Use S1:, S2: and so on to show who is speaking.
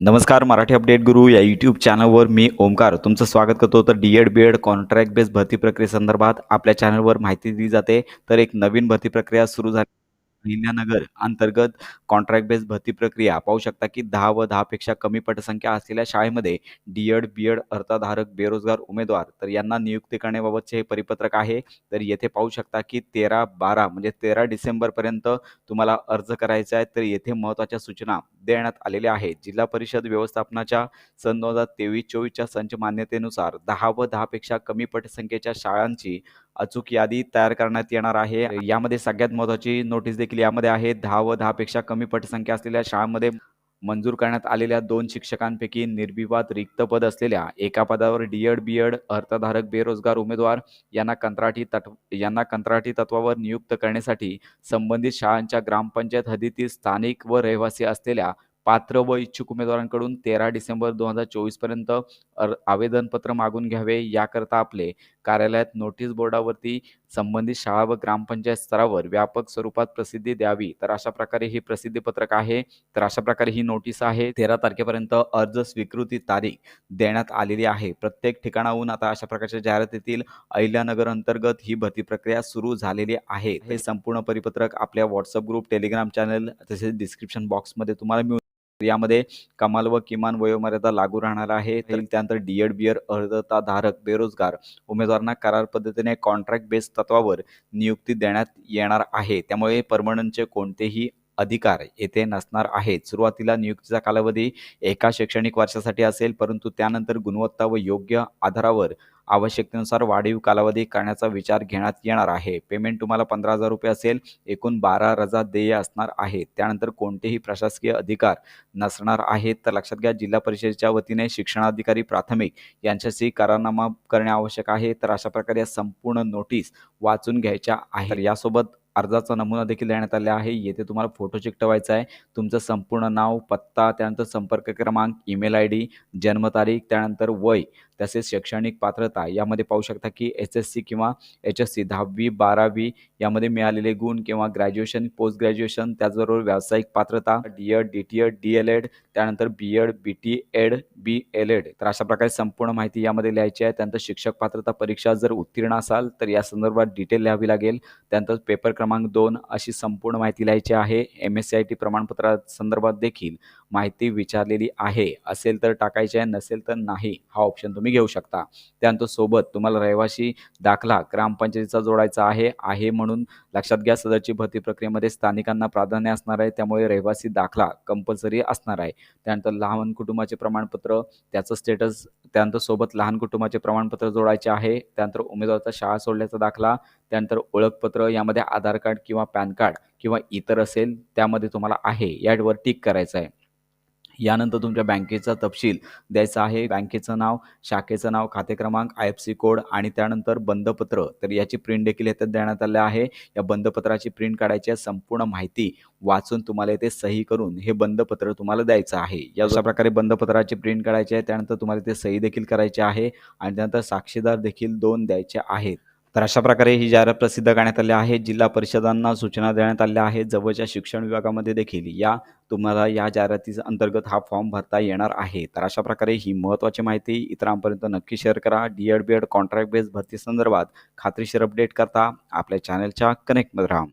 S1: नमस्कार मराठी अपडेट गुरु या यूट्यूब चॅनलवर मी ओमकार. तुमचं स्वागत करतो. तर D Ed B Ed contract based भरती प्रक्रियेसंदर्भात आपल्या चॅनलवर माहिती दिली जाते. तर एक नवीन भरती प्रक्रिया सुरू झाली. अहिल्यानगर अंतर्गत कॉन्ट्रॅक्ट बेस्ड भरती प्रक्रिया. पाहू शकता की दहा व दहापेक्षा कमी पटसंख्या असलेल्या शाळेमध्ये डी एड बी एड अर्थधारक बेरोजगार उमेदवार. तर यांना नियुक्ती करण्याबाबतचे हे परिपत्रक आहे. तर येथे पाहू शकता की तेरा बारा म्हणजे तेरा डिसेंबरपर्यंत तुम्हाला अर्ज करायचा आहे तर येथे महत्त्वाच्या सूचना देण्यात आलेल्या आहेत. जिल्हा परिषद व्यवस्थापनाच्या सन दोन हजार तेवीस चोवीसच्या संच मान्यतेनुसार दहा व दहापेक्षा कमी पटसंख्येच्या शाळांची अचूक यादी तयार करण्यात येणार आहे. यामध्ये सगळ्यात महत्त्वाची नोटीस देखील यामध्ये आहे. दहा व दहापेक्षा कमी पटसंख्या असलेल्या शाळांमध्ये मंजूर करण्यात आलेल्या दोन शिक्षकांपैकी निर्विवाद रिक्त पद असलेल्या एका पदावर डी एड बी एड अर्थधारक बेरोजगार उमेदवार यांना कंत्राटी तत्व यांना कंत्राटी तत्वावर नियुक्त करण्यासाठी संबंधित शाळांच्या ग्रामपंचायत हद्दीतील स्थानिक व रहिवासी असलेल्या पात्र व इच्छुक उमेदवारांकडून तेरा डिसेंबर दोन हजार चोवीसपर्यंत पर्यंत आवेदनपत्र मागून घ्यावे याकरता आपले कार्यालयात नोटीस बोर्डावरती संबंधित शाळा व ग्रामपंचायत स्तरावर व्यापक स्वरूपात प्रसिद्धी द्यावी. तर अशा प्रकारे ही प्रसिद्धी पत्रक आहे. तर अशा प्रकारे ही नोटीस आहे. तेरा तारखेपर्यंत अर्ज स्वीकृती तारीख देण्यात आलेली आहे. प्रत्येक ठिकाणाहून आता अशा प्रकारच्या जाहिरातीतील अहिल्यानगर अंतर्गत ही भरती प्रक्रिया सुरू झालेली आहे. हे संपूर्ण परिपत्रक आपल्या व्हॉट्सअप ग्रुप टेलिग्राम चॅनल तसेच डिस्क्रिप्शन बॉक्समध्ये तुम्हाला मिळून यामध्ये कमाल व किमान वयोमर्यादा लागू राहणार आहे. तर त्यानंतर डी एड बी एड अर्हताधारक बेरोजगार उमेदवारांना करार पद्धतीने कॉन्ट्रॅक्ट बेस तत्वावर नियुक्ती देण्यात येणार आहे. त्यामुळे परमनंटचे कोणतेही अधिकार येथे नसणार आहेत. सुरुवातीला नियुक्तीचा कालावधी एका शैक्षणिक वर्षासाठी असेल परंतु त्यानंतर गुणवत्ता व योग्य आधारावर आवश्यकतेनुसार वाढीव कालावधी करण्याचा विचार घेण्यात येणार आहे. पेमेंट तुम्हाला पंधरा हजार रुपये असेल एकूण बारा रजा देय असणार आहे. त्यानंतर कोणतेही प्रशासकीय अधिकार नसणार आहेत. तर लक्षात घ्या जिल्हा परिषदेच्या वतीने शिक्षणाधिकारी प्राथमिक यांच्याशी करारनामा करणे आवश्यक आहे. तर अशा प्रकारे या संपूर्ण नोटीस वाचून घ्यायच्या आहे तर यासोबत अर्जाचा नमुना देखील देण्यात आला आहे. येथे तुम्हाला फोटो चिकटवायचा आहे. तुमचं संपूर्ण नाव पत्ता त्यानंतर संपर्क क्रमांक ईमेल आय डी जन्मतारीख त्यानंतर वय तसेच शैक्षणिक पात्रता यामध्ये पाहू शकता की एच एस सी किंवा एच एस सी दहावी बारावी यामध्ये मिळालेले गुण किंवा ग्रॅज्युएशन पोस्ट ग्रॅज्युएशन त्याचबरोबर व्यावसायिक पात्रता D Ed D T Ed D L Ed त्यानंतर B Ed B T Ed B L Ed तर अशा प्रकारे संपूर्ण माहिती यामध्ये लिहायची आहे. त्यानंतर शिक्षक पात्रता परीक्षा जर उत्तीर्ण असाल तर या संदर्भात डिटेल लिहावी लागेल. त्यानंतर पेपर क्रमांक दोन अशी संपूर्ण माहिती लिहायची आहे. M S C I T प्रमाणपत्रा संदर्भात देखील. माहिती विचारलेली आहे. असेल तर टाकायची आहे नसेल तर नाही. हा ऑप्शन तुम्ही घेऊ शकता. त्यानंतर सोबत तुम्हाला रहिवासी दाखला ग्रामपंचायतीचा जोडायचा आहे आहे म्हणून लक्षात घ्या सदरची भरती प्रक्रियेमध्ये स्थानिकांना प्राधान्य असणार आहे. त्यामुळे रहिवासी दाखला कंपल्सरी असणार आहे. त्यानंतर लहान कुटुंबाचे प्रमाणपत्र त्याचं स्टेटस त्यानंतर सोबत लहान कुटुंबाचे प्रमाणपत्र जोडायचे आहे. त्यानंतर उमेदवाराचा शाळा सोडल्याचा दाखला त्यानंतर ओळखपत्र यामध्ये आधार कार्ड किंवा पॅन कार्ड किंवा इतर असेल त्यामध्ये तुम्हाला आहे. यावर टिक करायचं आहे. यानंतर तुमच्या बँकेचा तपशील द्यायचा आहे. बँकेचं नाव शाखेचं नाव खाते क्रमांक आय एफ सी कोड आणि त्यानंतर बंधपत्र तर याची प्रिंट देखील येथे देण्यात आले आहे. या बंधपत्राची प्रिंट काढायची आहे. संपूर्ण माहिती वाचून तुम्हाला इथे सही करून हे बंधपत्र तुम्हाला द्यायचं आहे. या अशा प्रकारे बंधपत्राची प्रिंट काढायची आहे. त्यानंतर तुम्हाला इथे सही देखील करायची आहे. आणि त्यानंतर साक्षीदार देखील दोन द्यायचे आहेत. तर अशा प्रकारे ही जाहिरात प्रसिद्ध करण्यात आली आहे. जिल्हा परिषदांना सूचना देण्यात आल्या आहेत. जवळच्या शिक्षण विभागामध्ये देखील या तुम्हाला या जाहिराती अंतर्गत हा फॉर्म भरता येणार आहे. तर अशा प्रकारे ही महत्त्वाची माहिती इतरांपर्यंत नक्की शेअर करा. D Ed B Ed contract based भरती संदर्भात खात्रीशीर अपडेट करता आपल्या चॅनलच्या कनेक्टमध्ये राहा.